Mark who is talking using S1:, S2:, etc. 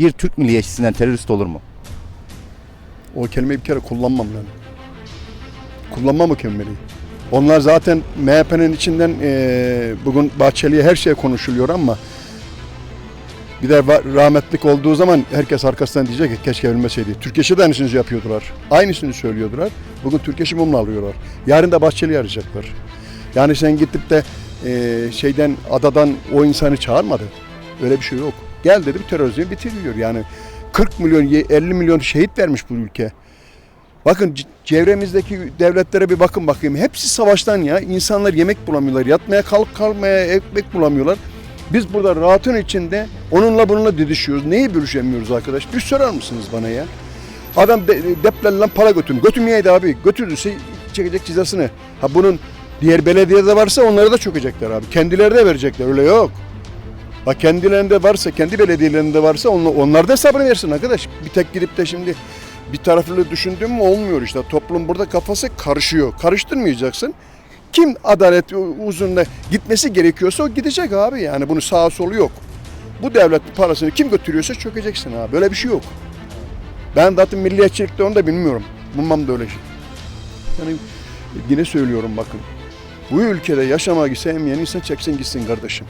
S1: Bir Türk milliyetçisinden terörist olur mu?
S2: O kelimeyi bir kere kullanmam ben. Kullanmam o kelimeyi. Onlar zaten MHP'nin içinden eee, bugün Bahçeli'ye her şey konuşuluyor ama bir de rahmetlik olduğu zaman herkes arkasından diyecek ki keşke ölmeseydi. Türkeş'e de aynısını yapıyordular. Aynısını söylüyordular. Bugün Türkeş'i mumla alıyorlar. Yarın da Bahçeli'yi arayacaklar. Yani sen gidip de eee, şeyden adadan o insanı çağırmadı. Öyle bir şey yok. Gel dedim terörizmi bitiriyor. Yani 40 milyon, 50 milyon şehit vermiş bu ülke. Bakın çevremizdeki devletlere bir bakın bakayım. Hepsi savaştan ya. İnsanlar yemek bulamıyorlar. Yatmaya kalk kalmaya ekmek bulamıyorlar. Biz burada rahatın içinde onunla bununla didişiyoruz. Neyi bölüşemiyoruz arkadaş? Bir sorar mısınız bana ya? Adam de, deplerle para götürmüyor. Götürmeyeydi abi. Götürdüyse çekecek cizasını. Ha bunun diğer belediyede varsa onları da çökecekler abi. Kendileri de verecekler. Öyle yok. Bak kendilerinde varsa, kendi belediyelerinde varsa onlar, onlar da hesabını arkadaş. Bir tek gidip de şimdi bir taraflı düşündüğüm mü olmuyor işte. Toplum burada kafası karışıyor. Karıştırmayacaksın. Kim adalet uzunla gitmesi gerekiyorsa o gidecek abi yani. Bunun sağa solu yok. Bu devlet parasını kim götürüyorsa çökeceksin abi. Böyle bir şey yok. Ben zaten milliyetçilikte onu da bilmiyorum. Bulmam da öyle şey. Yani yine söylüyorum bakın. Bu ülkede yaşamak sevmeyen insan çeksin gitsin kardeşim.